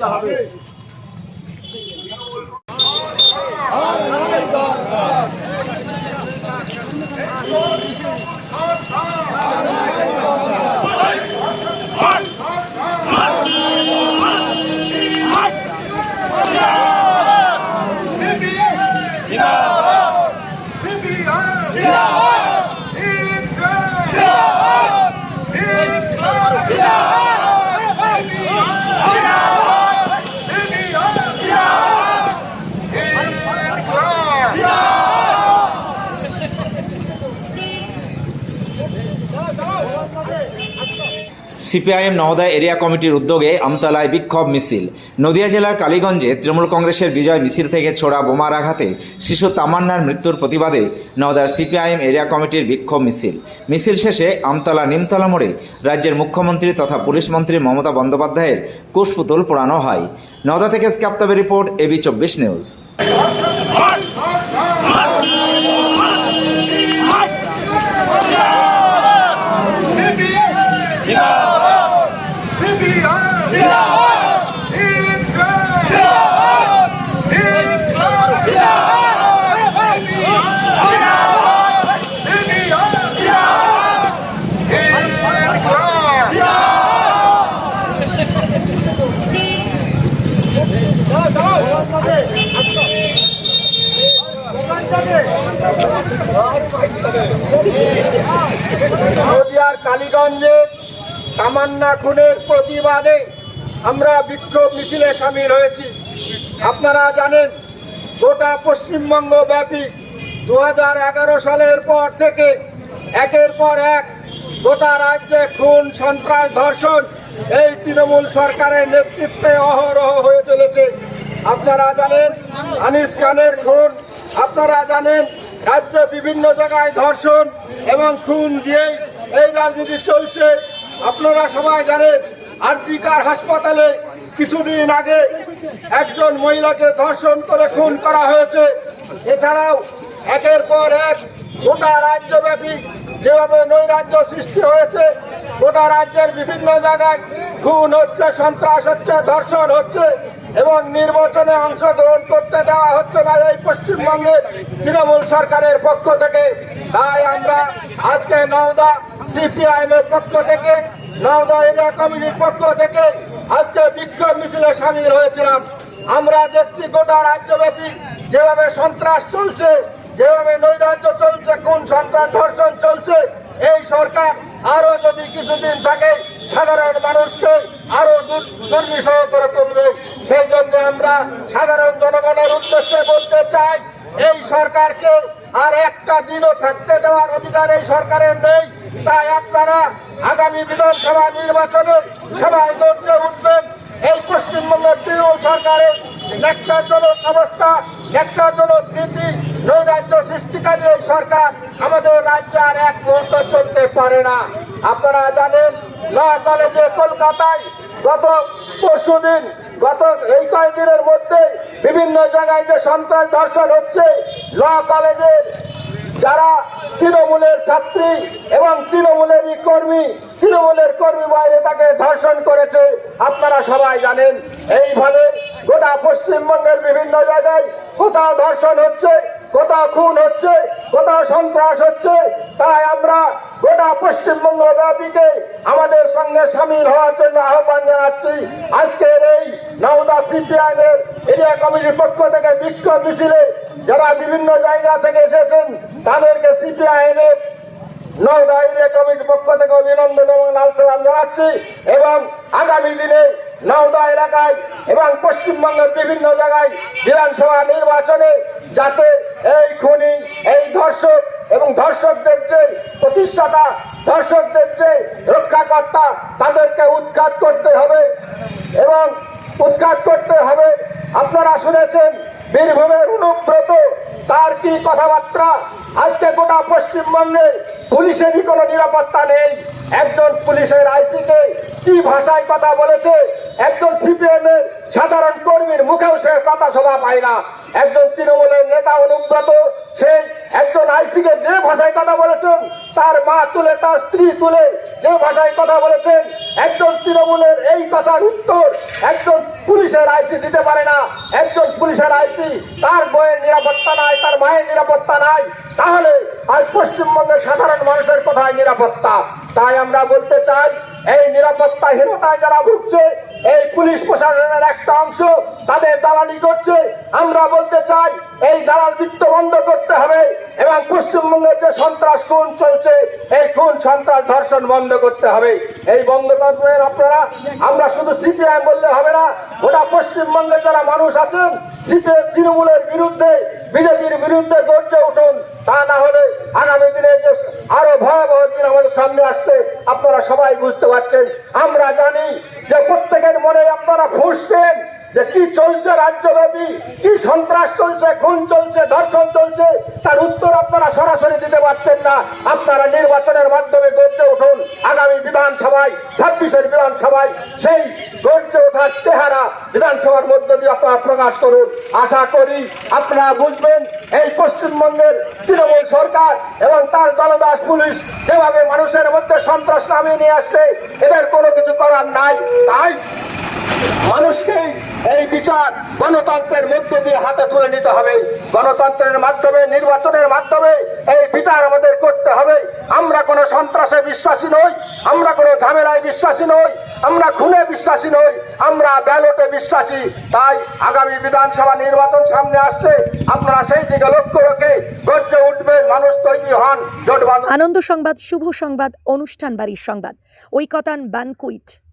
করতে হবে। CPIM Nowda area কমিটির উদ্যোগে আমতলায় বিক্ষোভ মিছিল। নদিয়া জেলার কালীগঞ্জে তৃণমূল কংগ্রেসের বিজয় মিছিল থেকে ছোড়া বোমার আঘাতে শিশু তামান্নার মৃত্যুর প্রতিবাদে নওদার সিপিআইএম এরিয়া কমিটির বিক্ষোভ মিছিল। মিছিল শেষে আমতলা নিমতলা মোড়ে রাজ্যের মুখ্যমন্ত্রী তথা পুলিশ মন্ত্রী মমতা বন্দ্যোপাধ্যায়ের কুশপুতুল পোড়ানো হয়। নওদা থেকে স্ক্যাপ্তাবের রিপোর্ট এবি চব্বিশ নিউজ। নদিয়ার কালীগঞ্জে তামান্না খুনের প্রতিবাদে আমরা বিক্ষোভ মিছিলে সামিল হয়েছি। আপনারা জানেন, গোটা পশ্চিমবঙ্গ ব্যাপী দু হাজার এগারো সালের পর থেকে একের পর এক গোটা রাজ্যে খুন, সন্ত্রাস, ধর্ষণ এই তৃণমূল সরকারের নেতৃত্বে অহরহ হয়ে চলেছে। আপনারা জানেন, আনিস খানের খুন আপনারা জানেন, রাজ্যে বিভিন্ন জায়গায় ধর্ষণ এবং খুন দিয়ে এই রাজনীতি চলছে। আপনারা সবাই জানেন, আরজিকার হাসপাতালে কিছুদিন আগে একজন মহিলাকে ধর্ষণ করে খুন করা হয়েছে। এছাড়াও একের পর এক গোটা রাজ্যব্যাপী যেভাবে নৈরাজ্য সৃষ্টি হয়েছে, গোটা রাজ্যের বিভিন্ন জায়গায় খুন হচ্ছে, সন্ত্রাস হচ্ছে, ধর্ষণ হচ্ছে এবং নির্বাচনে অংশগ্রহণ করতে দেওয়া হচ্ছে না এই পশ্চিমবঙ্গের তৃণমূল সরকারের পক্ষ থেকে। তাই আমরা আজকে নওদা সিপিআইএম এর পক্ষ থেকে, নওদা এরিয়া কমিটির পক্ষ থেকে আজকে বিক্ষোভ মিছিলে সামিল হয়েছিলাম। আমরা দেখছি গোটা রাজ্যব্যাপী যেভাবে সন্ত্রাস চলছে যেভাবে নৈরাজ্য চলছে, কোন সন্ত্রাস ধর্ষণ চলছে, এই সরকার আরও যদি কিছুদিন থাকে, সাধারণ মানুষকে আরও দুর- দুর্বিষহ করে তুলবে। সেই জন্য আমরা সাধারণ জনগণের উদ্দেশ্যে বলতে চাই, এই সরকারকে আর একটা দিনও থাকতে দেওয়ার অধিকার এই সরকারের নেই। তাই আপনারা আগামী বিধানসভা নির্বাচনে সবাই গর্জে উঠবেন এই পশ্চিমবঙ্গের তৃণমূল সরকারের ন্যাক্কারজনক অবস্থা ন্যাক্কারজনক নীতি নৈরাজ্য সৃষ্টিকারী এই সরকার। আমাদের রাজ্যে আর এক মুহূর্ত চলতে পারে না। আপনারা জানেন, ল কলেজে কলকাতায় গত পরশুদিন, গত এই কয়েকদিনের মধ্যে বিভিন্ন জায়গায় যে সন্ত্রাস ধর্ষণ হচ্ছে, ল কলেজের যারা তৃণমূলের ছাত্রী এবং তৃণমূলেরই কর্মী, তৃণমূলের কর্মী বাইরে তাকে ধর্ষণ করেছে। আপনারা সবাই জানেন, এইভাবে গোটা পশ্চিমবঙ্গের বিভিন্ন জায়গায় কোথাও ধর্ষণ হচ্ছে, কোথাও খুন হচ্ছে, কোথাও সন্ত্রাস হচ্ছে, তাই আমরা গোটা পশ্চিমবঙ্গ ব্যাপীকে আমাদের সঙ্গে সামিল হওয়ার জন্য আহ্বান জানাচ্ছি। আজকের এই নওদা সিপিআইএম এর এরিয়া কমিটির পক্ষ থেকে বিক্ষোভ মিছিলে যারা বিভিন্ন জায়গা থেকে এসেছেন, তাদেরকে সিপিআইএম এর নওদা এরিয়া কমিটির পক্ষ থেকে অভিনন্দন এবং লাল সালাম জানাচ্ছি এবং আগামী দিনে নওদা এলাকায় এবং পশ্চিমবঙ্গের বিভিন্ন জায়গায় বিধানসভা নির্বাচনে যাতে এই খুনি, এই ধর্ষক এবং ধর্ষকদের যে প্রতিষ্ঠাতা, ধর্ষকদের যে রক্ষাকর্তা, তাদেরকে উৎখাত করতে হবে এবং উৎখাত করতে হবে। আপনারা শুনেছেন বীরভূমের অনুব্রত, তার কি কথাবার্তা? আজকে গোটা পশ্চিমবঙ্গে পুলিশেরই কোনো নিরাপত্তা নেই। একজন পুলিশের আইসিকে কি ভাষায় কথা বলেছে? একজন সিপিএম এর সাধারণ কর্মীর মুখেও সে কথা শোভা পায় না। একজন তৃণমূলের নেতা অনুব্রত সে একজন আইসিকে যে ভাষায় কথা বলেছেন, তার মা তুলে, তার স্ত্রী তুলে যে ভাষায় কথা বলেছেন, একজন তৃণমূলের এই কথার উত্তর একজন পুলিশ পুলিশের আইসি দিতে পারে না। একজন পুলিশের আইসি তার বইয়ের নিরাপত্তা নাই, তার মায়ের নিরাপত্তা নাই। তাহলে আজ পশ্চিমবঙ্গের সাধারণ মানুষের কোথায় নিরাপত্তা। তাই আমরা বলতে চাই, এই নিরাপত্তাহীনতায় যারা ভুগছে এই পুলিশ প্রশাসনের একটা অংশ তাদের দালালি করছে। আমরা বলতে চাই, এই দালাল বৃত্ত বন্ধ করতে হবে এবং পশ্চিমবঙ্গের যে সন্ত্রাস খুন চলছে, এই খুন সন্ত্রাস ধর্ষণ বন্ধ করতে হবে। এই বন্ধ করবেন আপনারা? আমরা শুধু সিপিআই বললে হবে না ওটা পশ্চিমবঙ্গে যারা মানুষ আছেন, সিপিএম, তৃণমূলের বিরুদ্ধে বিজেপির বিরুদ্ধে গর্জে উঠুন। তা না হলে আগামী দিনে যে আরও ভয়াবহ দিন আমাদের সামনে আসছে, আপনারা সবাই বুঝতে পারছেন। আমরা জানি যে প্রত্যেকের মনে আপনারা ফুসছেন। যে কি চলছে রাজ্যব্যাপী? কি সন্ত্রাস চলছে? খুন চলছে? ধর্ষণ চলছে? তার উত্তর আপনারা সরাসরি দিতে পারছেন না। আপনারা নির্বাচনের মাধ্যমে গড়তে উঠুন। আগামী বিধানসভায়, ছাব্বিশের বিধানসভায় সেই গড়তে ওঠার চেহারা বিধানসভার মধ্য দিয়ে আপনারা প্রকাশ করুন। আশা করি আপনারা বুঝবেন, এই পশ্চিমবঙ্গের তৃণমূল সরকার এবং তার দলদাস পুলিশ যেভাবে মানুষের মধ্যে সন্ত্রাস নামিয়ে নিয়ে আসছে, এদের কোনো কিছু করার নাই। তাই মানুষকে এই বিচার গণতন্ত্রের মধ্য দিয়ে হাতে তুলে নিতে হবে। গণতন্ত্রের মাধ্যমে, নির্বাচনের মাধ্যমে এই বিচার আমাদের করতে হবে। আমরা কোনো সন্ত্রাসে বিশ্বাসী নই, আমরা কোনো ঝামেলায় বিশ্বাসী নই, আমরা খুনে বিশ্বাসী নই, আমরা ব্যালটে বিশ্বাসী। তাই আগামী বিধানসভা নির্বাচন সামনে আসছে, আপনারা সেই দিকে লক্ষ্য রেখে গর্জে উঠবেন, মানুষ তৈরি হন আনন্দ সংবাদ, শুভ সংবাদ, অনুষ্ঠান বাড়ির সংবাদ। Oikotan banquet